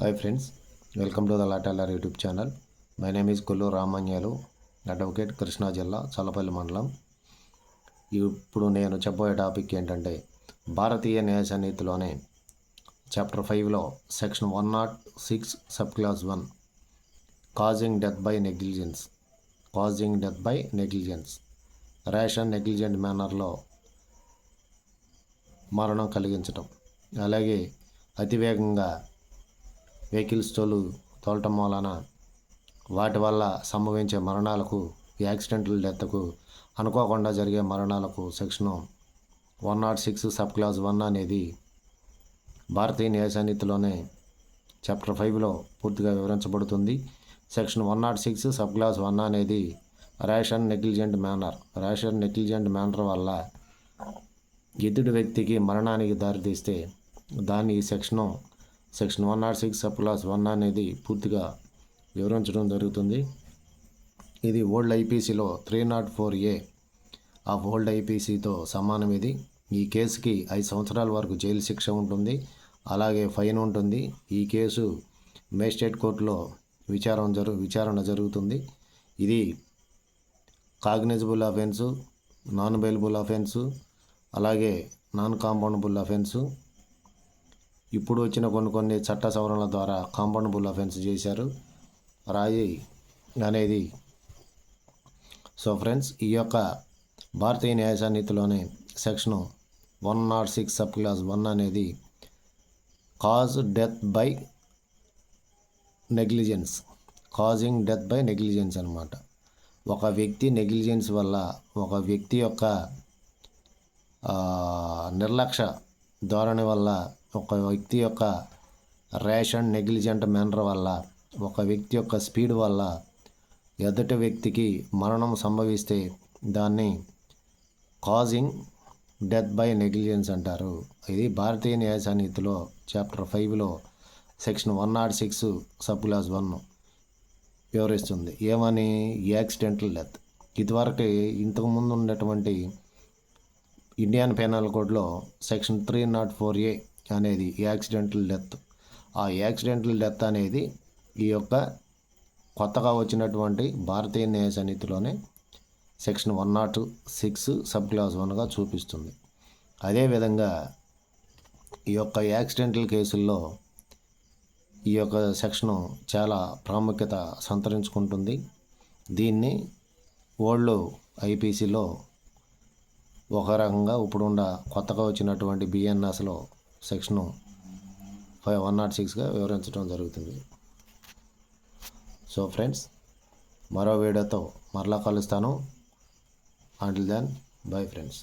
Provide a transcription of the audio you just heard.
Hi friends welcome to the లాటెల్లర్ YouTube channel my name is Kollu Ramanyalu advocate Krishna జిల్లా చల్లపల్లి మండలం ఇప్పుడు నేను చెప్పబోయే టాపిక్ ఏంటంటే భారతీయ న్యాయ సన్నిధిలోనే చాప్టర్ ఫైవ్లో section one not six sub class one causing death by negligence causing death by negligence rash and negligent మేనర్లో మరణం కలిగించటం. అలాగే అతివేగంగా వెహికల్స్ తోలు తోలటం వలన వాటి వల్ల సంభవించే మరణాలకు యాక్సిడెంటల్ డెత్కు అనుకోకుండా జరిగే మరణాలకు section one not six sub class one అనేది భారతీయ న్యాయసాన్నిధిలోనే చాప్టర్ ఫైవ్లో పూర్తిగా వివరించబడుతుంది. Section one not six sub class one అనేది rash and negligent manner rash and negligent manner వల్ల ఎదుటి వ్యక్తికి మరణానికి దారితీస్తే దాన్ని ఈ section section one not six sub class one అనేది పూర్తిగా వివరించడం జరుగుతుంది. ఇది old ఐపీసీలో three not four A of old ఐపీసీతో సమానం ఇది. ఈ కేసుకి ఐదు సంవత్సరాల వరకు జైలు శిక్ష ఉంటుంది. అలాగే ఫైన్ ఉంటుంది. ఈ కేసు మేజిస్ట్రేట్ కోర్టులో విచారం జరు విచారణ జరుగుతుంది. ఇది cognizable offence non bailable offence అలాగే నాన్ కాంపౌండబుల్ అఫెన్సు. ఇప్పుడు వచ్చిన కొన్ని కొన్ని చట్ట సవరణల ద్వారా కాంపౌండబుల్ అఫెన్స్ చేశారు. రాయి అనేది సో ఫ్రెండ్స్ ఈ యొక్క భారతీయ న్యాయ section section one not six sub class one అనేది cause death by negligence. Causing death by negligence అనమాట ఒక వ్యక్తి నెగ్లిజెన్స్ వల్ల ఒక వ్యక్తి యొక్క నిర్లక్ష్య ధోరణి వల్ల ఒక వ్యక్తి యొక్క రేషన్ నెగ్లిజెంట్ మేనర్ వల్ల ఒక వ్యక్తి యొక్క స్పీడ్ వల్ల ఎదుటి వ్యక్తికి మరణం సంభవిస్తే దాన్ని కాజింగ్ డెత్ బై నెగ్లిజెన్స్ అంటారు. ఇది భారతీయ న్యాయసాన్నిధిలో చాప్టర్ ఫైవ్లో section one not six sub class one వివరిస్తుంది. ఏమని? Accidental death. ఇదివరకు ఇంతకుముందు ఉన్నటువంటి ఇండియన్ పెనల్ కోడ్లో section three not four A అనేది యాక్సిడెంటల్ డెత్. ఆ యాక్సిడెంటల్ డెత్ అనేది ఈ యొక్క కొత్తగా వచ్చినటువంటి భారతీయ న్యాయ సన్నిధిలోనే section one not six sub class వన్గా చూపిస్తుంది. అదేవిధంగా ఈ యొక్క యాక్సిడెంటల్ కేసుల్లో ఈ యొక్క సెక్షను చాలా ప్రాముఖ్యత సంతరించుకుంటుంది. దీన్ని ఓల్డ్ ఐపీసీలో ఒక రకంగా ఇప్పుడున్న కొత్తగా వచ్చినటువంటి బిఎన్ఎస్లో సెక్షను ఫైవ్ వన్ నాట్ సిక్స్గా వివరించడం జరుగుతుంది. సో ఫ్రెండ్స్ మరో వీడియోతో మరలా కలుస్తాను. Until then bye friends